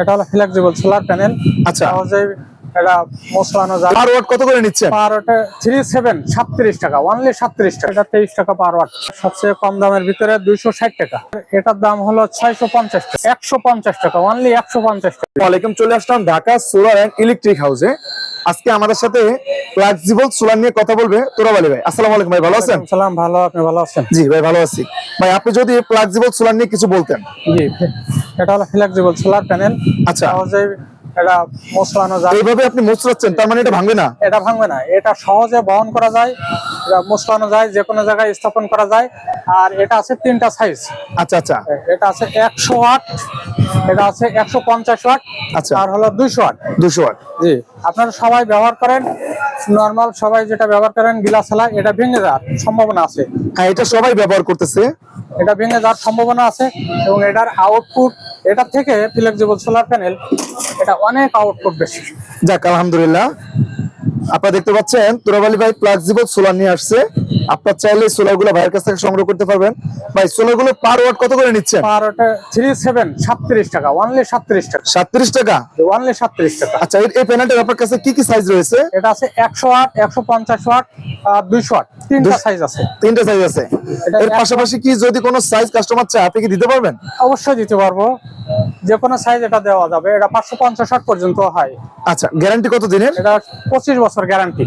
এটা হলো flexible solar panel আচ্ছা। সহজে এটা মশলানো যায়। পার ওয়াট কত করে নিচ্ছেন? পার ওয়াটে থ্রি সেভেন সাতত্রিশ টাকা অনলি সাতত্রিশ টাকা। এটা তেইশ টাকা পার ওয়াট সবচেয়ে কম দামের ভিতরে দুইশো ষাট টাকা। এটার দাম হলো ছয়শো পঞ্চাশ টাকা একশো পঞ্চাশ টাকা অনলি একশো পঞ্চাশ টাকা। ওয়ালাইকুম চলে আসলাম ঢাকা সোলার এন্ড ইলেকট্রিক হাউসে আজকে আমাদের সাথে ফ্লেক্সিবল সোলার নিয়ে কথা বলবে তোরাবালি ভাই। আসসালামু আলাইকুম ভাই ভালো আছেন? সালাম ভালো আপনি ভালো আছেন? জি ভাই ভালো আছি। ভাই আপনি যদি ফ্লেক্সিবল সোলার নিয়ে কিছু বলতেন। জি এটা হলো ফ্লেক্সিবল সোলার প্যানেল। আচ্ছা। এটা মোচড়ানো যায়। এইভাবে আপনি মোচড়াচ্ছেন তার মানে এটা ভাঙবে না? এটা ভাঙবে না এটা সহজে বহন করা যায়। মোশলানো যায় যে কোনো জায়গায় স্থাপন করা যায়। আর এটা আছে তিনটা সাইজ আচ্ছা আচ্ছা। এটা আছে একশো ওয়াট এটা আছে একশো পঞ্চাশ ওয়াট আচ্ছা। আর হলো দুইশো ওয়াট দুশো ওয়াট জি। আপনারা সবাই ব্যবহার করেন নর্মাল সবাই যেটা ব্যবহার করেন গিলাস হেলা এটা ভেঙে যাওয়ার সম্ভাবনা আছে। হ্যাঁ এটা সবাই ব্যবহার করতেছে। এটা ভেঙে যাওয়ার সম্ভাবনা আছে এবং এটার আউটপুট এটা থেকে ফ্লেক্সিবল সোলার প্যানেল এটা অনেক আউটপুট বেশি। যাক আলহামদুলিল্লাহ। আপনারা দেখতে পাচ্ছেন তোরাবালি ভাই প্লাক্সিবল সোলার নিয়ে আসছে। আপনার চাইলে সোলারগুলো ভাইয়ের কাছ থেকে সংগ্রহ করতে পারবেন। ভাই সোলারগুলো পার ওয়াট কত করে নিচ্ছেন? আর ওটা থ্রি সেভেন সাতত্রিশ টাকা অনলি সাতত্রিশ টাকা। সাতত্রিশ টাকা? অনলি সাতত্রিশ টাকা। আচ্ছা এই- এই প্যানেলটার আপনার কাছে কি কি সাইজ রয়েছে? এটা আছে একশো ওয়াট একশো পঞ্চাশ ওয়াট আর দুইশো ওয়াট তিনটা সাইজ আছে। তিনটা সাইজ আছে। এর পাশাপাশি কি যদি কোনো সাইজ কাস্টমার চায় আপনি কি দিতে পারবেন? অবশ্যই দিতে পারব। যে কোনো সাইজ এটা দেওয়া যাবে। এটা পাঁচশো পঞ্চাশ ওয়াট পর্যন্ত হয়। আচ্ছা গ্যারান্টি কত দিনের? এটা পঁচিশ বছর গ্যারান্টি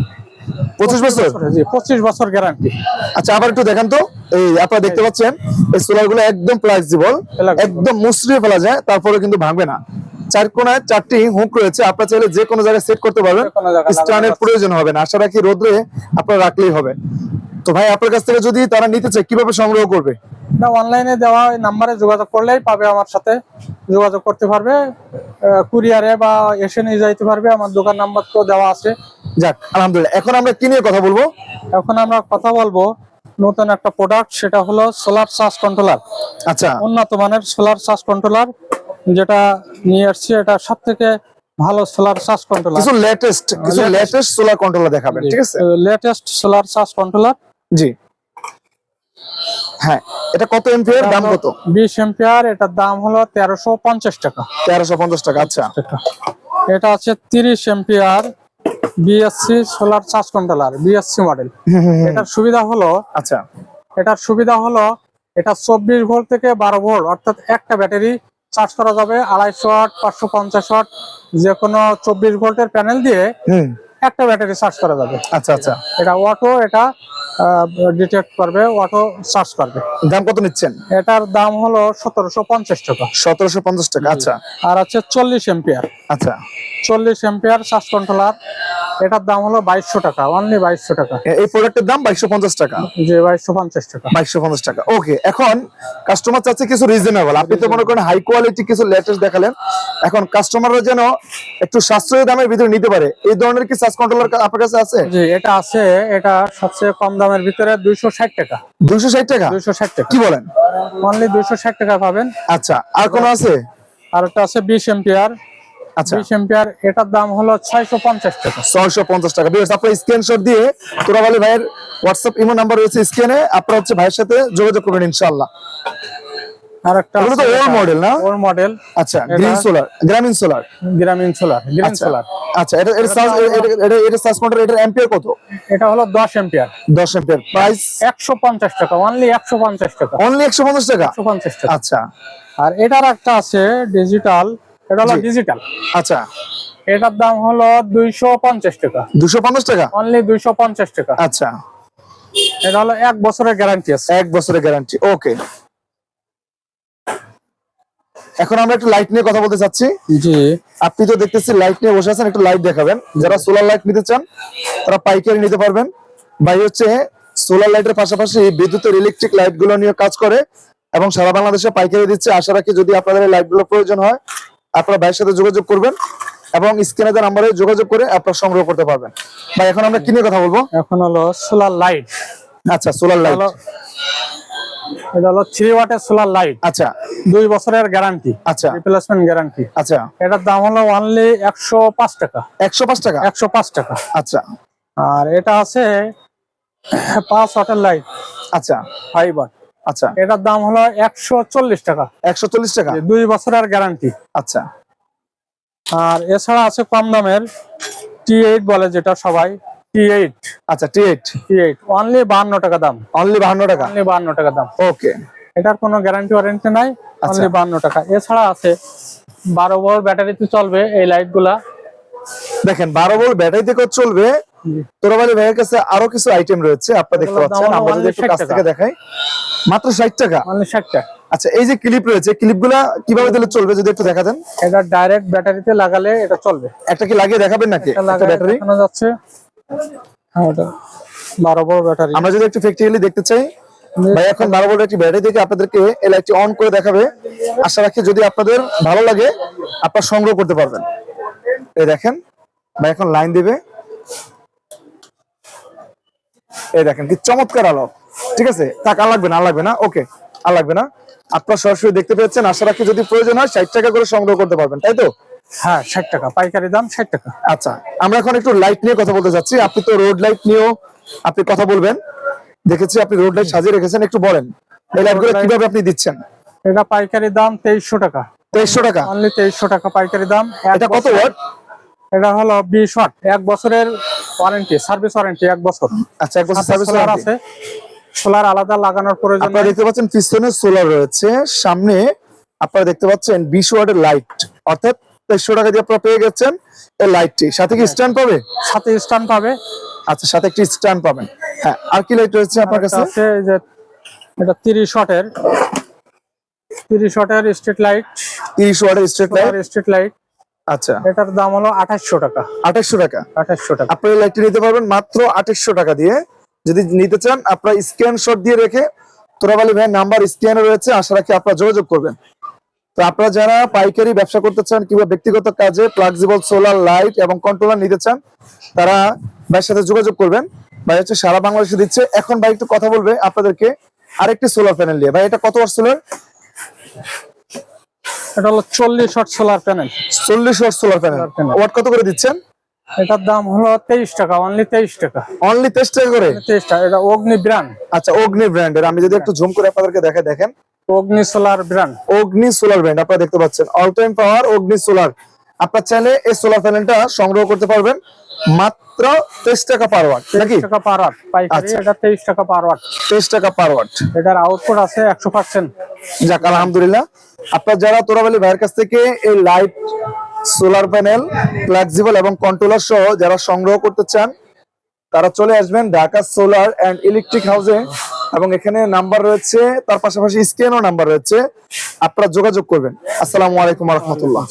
পঁচিশ বছর? জি পঁচিশ বছর গ্যারান্টি আচ্ছা আবার একটু দেখেন তো। এই আপনারা দেখতে পাচ্ছেন এই সোলারগুলো একদম ফ্লেক্সিবল একদম মুসড়িয়ে ফেলা যায় তারপরে কিন্তু ভাঙবে না। চার কোনায় চারটি হুক রয়েছে আপনারা চাইলে যে কোনো জায়গায় সেট করতে পারবেন। স্ট্যান্ডের প্রয়োজন হবে না। আশা রাখি রোদ্রে আপনারা রাখলেই হবে। তো ভাই আপনার কাছ থেকে যদি তারা নিতে চায় কীভাবে সংগ্রহ করবে? এটা অনলাইনে দেওয়া ওই নাম্বারে যোগাযোগ করলেই পাবে আমার সাথে। যোগাযোগ করতে পারবে। কুরিয়ারে বা এসে নিয়ে যাইতে পারবে। আমার দোকান নাম্বার তো দেওয়া আছে। যাক আলহামদুলিল্লাহ। এখন আমরা কি নিয়ে কথা বলব? এখন আমরা কথা বলব নতুন একটা প্রোডাক্ট সেটা হলো সোলার চার্জ কন্ট্রোলার আচ্ছা। উন্নত মানের সোলার চার্জ কন্ট্রোলার যেটা নিয়ে আসছি। এটা সব থেকে ভালো সোলার চার্জ কন্ট্রোলার কিছু লেটেস্ট কিছু লেটেস্ট সোলার কন্ট্রোলার দেখাবেন ঠিক আছে? লেটেস্ট সোলার চার্জ কন্ট্রোলার জি। হ্যাঁ এটা কত এমপিআর? দাম কত? বিশ এম্পিয়ার এটার দাম হলো টাকা। তেরোশো পঞ্চাশ টাকা আচ্ছা। এটা আছে ampere BSC solar charge controller BSC model. এটার সুবিধা হলো আচ্ছা। এটার সুবিধা হলো এটা চব্বিশ ভোল্ট থেকে ভোল্ট অর্থাৎ একটা ব্যাটারি চার্জ করা যাবে আড়াইশো ওয়াট পাঁচশো পঞ্চাশ ওয়াট যে কোনো চব্বিশ ভোল্টের প্যানেল দিয়ে একটা ব্যাটারি চার্জ করা যাবে। আচ্ছা আচ্ছা। এটা অটো এটা ডিটেক্ট করবে অটো চার্জ করবে। দাম কত নিচ্ছেন? এটার দাম হলো সতেরোশো পঞ্চাশ টাকা। সতেরোশো পঞ্চাশ টাকা আচ্ছা। আর আছে চল্লিশ এম্পিয়ার আচ্ছা। চল্লিশ এম্পিয়ার চার্জ কন্ট্রোলার এটার দাম হলো বাইশশো টাকা অনলি বাইশশো টাকা। এই প্রোডাক্টের দাম বাইশশো পঞ্চাশ টাকা। যে বাইশশো পঞ্চাশ টাকা। বাইশশো পঞ্চাশ টাকা। ওকে এখন কাস্টমার চাচ্ছে কিছু রিজনেবল আপনি তো মনে করেন হাই কোয়ালিটি কিছু লেটেস্ট দেখালেন। এখন কাস্টমাররা যেন একটু সাশ্রয়ী দামের ভিতরে নিতে পারে। এই ধরনের কি সার্চ কন্ট্রোলার আপনার কাছে আছে? জি এটা আছে। এটা সবচেয়ে কম দামের ভিতরে দুইশো ষাট টাকা। দুইশো ষাট টাকা? দুইশো ষাট টাকা। কি বলেন? অনলি দুইশো ষাট টাকা পাবেন। আচ্ছা আর কোনো আছে? আর একটা আছে বিশ এম্পিয়ার। বিশ এম্পিয়ার এটার দাম হলো ছয়শো পঞ্চাশ টাকা। ছয়শো পঞ্চাশ টাকা। বিকজ আপনার স্ক্রিনশট দিয়ে তোরাবালি ভাইয়ের হোয়াটসঅ্যাপ ইমো নাম্বার রয়েছে স্ক্রিনে আপনারা হচ্ছে ভাইয়ের সাথে যোগাযোগ করবেন ইনশাল্লাহ আর তো old model না? ওর মডেল আচ্ছা green solar Grameen solar Grameen solar green আচ্ছা সোলার আচ্ছা এটা এটা কত? এটা হলো দশ এম্পিয়ার 10 অ্যাম্পিয়ার প্রাইস একশো পঞ্চাশ টাকা অনলি টাকা। অনলি 150 টাকা? টাকা। আচ্ছা। আর এটার একটা আছে ডিজিটাল এটা হলো ডিজিটাল আচ্ছা। এটার দাম হলো দুইশো পঞ্চাশ টাকা। 250 টাকা? অনলি দুইশো পঞ্চাশ টাকা। আচ্ছা। এটা হলো এক বছরের গ্যারান্টি আছে। এক বছরের গ্যারান্টি ওকে এখন আমরা একটু লাইট নিয়ে কথা বলতে চাচ্ছি। জি। আপনি তো দেখতেছি লাইট নিয়ে বসে আছেন একটু লাইট দেখাবেন। যারা সোলার লাইট নিতে চান তারা পাইকারি নিতে পারবেন। ভাই হচ্ছে সোলার লাইটের পাশাপাশি বিদ্যুতের ইলেকট্রিক লাইটগুলো নিয়ে কাজ করে এবং সারা বাংলাদেশে পাইকারি দিচ্ছে। আশা রাখি যদি আপনাদের লাইটগুলো প্রয়োজন হয় আপনারা ভাইয়ের সাথে যোগাযোগ করবেন এবং স্ক্রিনে দেওয়া নাম্বারে যোগাযোগ করে আপনারা সংগ্রহ করতে পারবেন। ভাই এখন আমরা কি নিয়ে কথা বলব? এখন হলো সোলার লাইট। আচ্ছা সোলার লাইট। এটা হলো থ্রি ওয়াটের সোলার লাইট। আচ্ছা। দুই বছরের গ্যারান্টি আচ্ছা। রিপ্লেসমেন্ট গ্যারান্টি আচ্ছা। এটার দাম হলো অনলি একশো পাঁচ টাকা। একশো পাঁচ টাকা? একশো পাঁচ টাকা। আচ্ছা। আর এটা আছে পাঁচ ওয়াটের লাইট আচ্ছা। ফাইভ ওয়াট আচ্ছা। এটার দাম হলো একশো চল্লিশ টাকা। একশো চল্লিশ টাকা? দুই বছরের গ্যারান্টি আচ্ছা। আর এছাড়া আছে কম দামের টি এইট বলে যেটা সবাই টি এইট আচ্ছা T eight T eight only বাহান্ন টাকা দাম। অনলি বাহান্ন টাকা? অনলি বাহান্ন টাকা দাম। ওকে এটার কোনো গ্যারান্টি ওয়ারেন্টি নাই আচ্ছা। অনলি বাহান্ন টাকা। এছাড়া আছে বারো ভোল্ট ব্যাটারিতে চলবে এই লাইটগুলা দেখেন বারো ভোল্ট ব্যাটারি থেকে চলবে তোরাবালি ভাইয়ের কাছে আরও কিছু আইটেম রয়েছে আপনারা দেখতে পাচ্ছেন। আমরা যদি একটু কাছ থেকে দেখাই। মাত্র ষাট টাকা? অনলি ষাট টাকা। আচ্ছা এই যে ক্লিপ রয়েছে ক্লিপগুলা কীভাবে দিলে চলবে যদি একটু দেখা দেন এটা ডাইরেক্ট ব্যাটারিতে লাগালে এটা চলবে। একটা কি লাগিয়ে দেখাবেন নাকি? একটা ব্যাটারি দেখানো যাচ্ছে। হ্যাঁ এটা বারো বড় ব্যাটারি আমরা যদি একটু প্র্যাকটিক্যালি দেখতে চাই ভাই এখন বারো ভোল্টের একটি ব্যাটারি থেকে আপনাদেরকে এই লাইটটি অন করে দেখাবে। আশা রাখি যদি আপনাদের ভালো লাগে আপনারা সংগ্রহ করতে পারবেন। এই দেখেন ভাই এখন লাইন দিবে। এই দেখেন কি চমৎকার আলো। ঠিক আছে? থাক আর লাগবে না? আর লাগবে না? ওকে। আর লাগবে না? আপনারা সরাসরি দেখতে পেয়েছেন। আশা রাখি যদি প্রয়োজন হয় ষাট টাকা করে সংগ্রহ করতে পারবেন তাই তো? হ্যাঁ ষাট টাকা। পাইকারি দাম ষাট টাকা। আচ্ছা আমরা এখন একটু লাইট নিয়ে কথা বলতে চাচ্ছি আপনি তো রোড লাইট নিয়েও আপনি কথা বলবেন। দেখেছি আপনি রোড লাইট সাজিয়ে রেখেছেন। একটু বলেন এই লাইটগুলো কীভাবে আপনি দিচ্ছেন? এটা পাইকারি দাম তেইশশো টাকা। তেইশশো টাকা? অনলি তেইশশো টাকা পাইকারি দাম। এটা কত ওয়াট এটা হলো বিশ ওয়াট এক বছরের ওয়ারেন্টি সার্ভিস ওয়ারেন্টি এক বছর। আচ্ছা এক বছর সার্ভিস আছে। সোলার আলাদা লাগানোর প্রয়োজন আপনারা দেখতে পাচ্ছেন পিছনে সোলার রয়েছে সামনে আপনারা দেখতে পাচ্ছেন বিশ ওয়াটের লাইট অর্থাৎ তেইশশো টাকা দিয়ে আপনারা পেয়ে গেছেন এই লাইটটি সাথে কি স্ট্যান্ড পাবে? সাথে স্ট্যান্ড পাবে। আচ্ছা সাথে একটি স্ট্যান্ড পাবেন। হ্যাঁ আর কি লাইট রয়েছে আপনার কাছে? আছে এই যে এটা তিরিশ ওয়াটের। তিরিশ ওয়াটের স্ট্রিট লাইট তিরিশ ওয়াটের স্ট্রিট লাইট স্ট্রিট লাইট আচ্ছা। এটার দাম হলো আঠাশশো টাকা। আঠাশশো টাকা। আঠাশশো টাকা। আপনারা এই লাইটটি নিতে পারবেন মাত্র আঠাশশো টাকা দিয়ে। যদি নিতে চান আপনারা স্ক্যানশট দিয়ে রেখে তোরাবালি ভাইয়ের নাম্বার স্ক্যানে রয়েছে আশা রাখি আপনারা যোগাযোগ করবেন। তো আপনারা যারা পাইকারি ব্যবসা করতে চান কিংবা ব্যক্তিগত কাজে ফ্লেক্সিবল সোলার লাইট এবং কন্ট্রোলার নিতে চান তারা ভাইয়ের সাথে যোগাযোগ করবেন। ভাই হচ্ছে সারা বাংলাদেশে দিচ্ছে। এখন ভাই একটু কথা বলবে আপনাদেরকে। আরেকটি সোলার প্যানেল নিয়ে। ভাই এটা কত ওয়াট সোলার এটা হলো চল্লিশ ওয়াট সোলার প্যানেল। চল্লিশ ওয়াট সোলার প্যানেল। ওয়াট কত করে দিচ্ছেন? এটার দাম হলো তেইশ টাকা অনলি তেইশ টাকা। অনলি তেইশ টাকা করে? তেইশ টাকা এটা অগ্নি ব্র্যান্ড। আচ্ছা অগ্নি ব্র্যান্ডের। আমি যদি একটু জুম করে আপনাদেরকে দেখে দেখেন। Agni solar brand. Agni solar brand আপনারা দেখতে পাচ্ছেন। অল টাইম পাওয়ার অগ্নি সোলার। আপনার চাইলে এই সোলার প্যানেলটা সংগ্রহ করতে পারবেন। মাত্র তেইশ টাকা পার ওয়াট নাকি? টাকা পার ওয়াট পাইকারি আচ্ছা। এটা তেইশ টাকা পার ওয়াট তেইশ টাকা পার ওয়াট এটার আউটপুট আছে একশো পার্সেন্ট যাক আলহামদুলিল্লাহ। আপনার যারা তোরাবালি ভাইয়ের কাছ থেকে এই লাইট সোলার প্যানেল ফ্লেক্সিবল এবং কন্ট্রোলার সহ যারা সংগ্রহ করতে চান তারা চলে আসবেন ঢাকা সোলার অ্যান্ড ইলেকট্রিক হাউসে এবং এখানে নাম্বার রয়েছে তার পাশাপাশি স্ক্যানও নাম্বার রয়েছে। আপনারা যোগাযোগ করবেন। আসসালামু আলাইকুম রহমতুল্লাহ।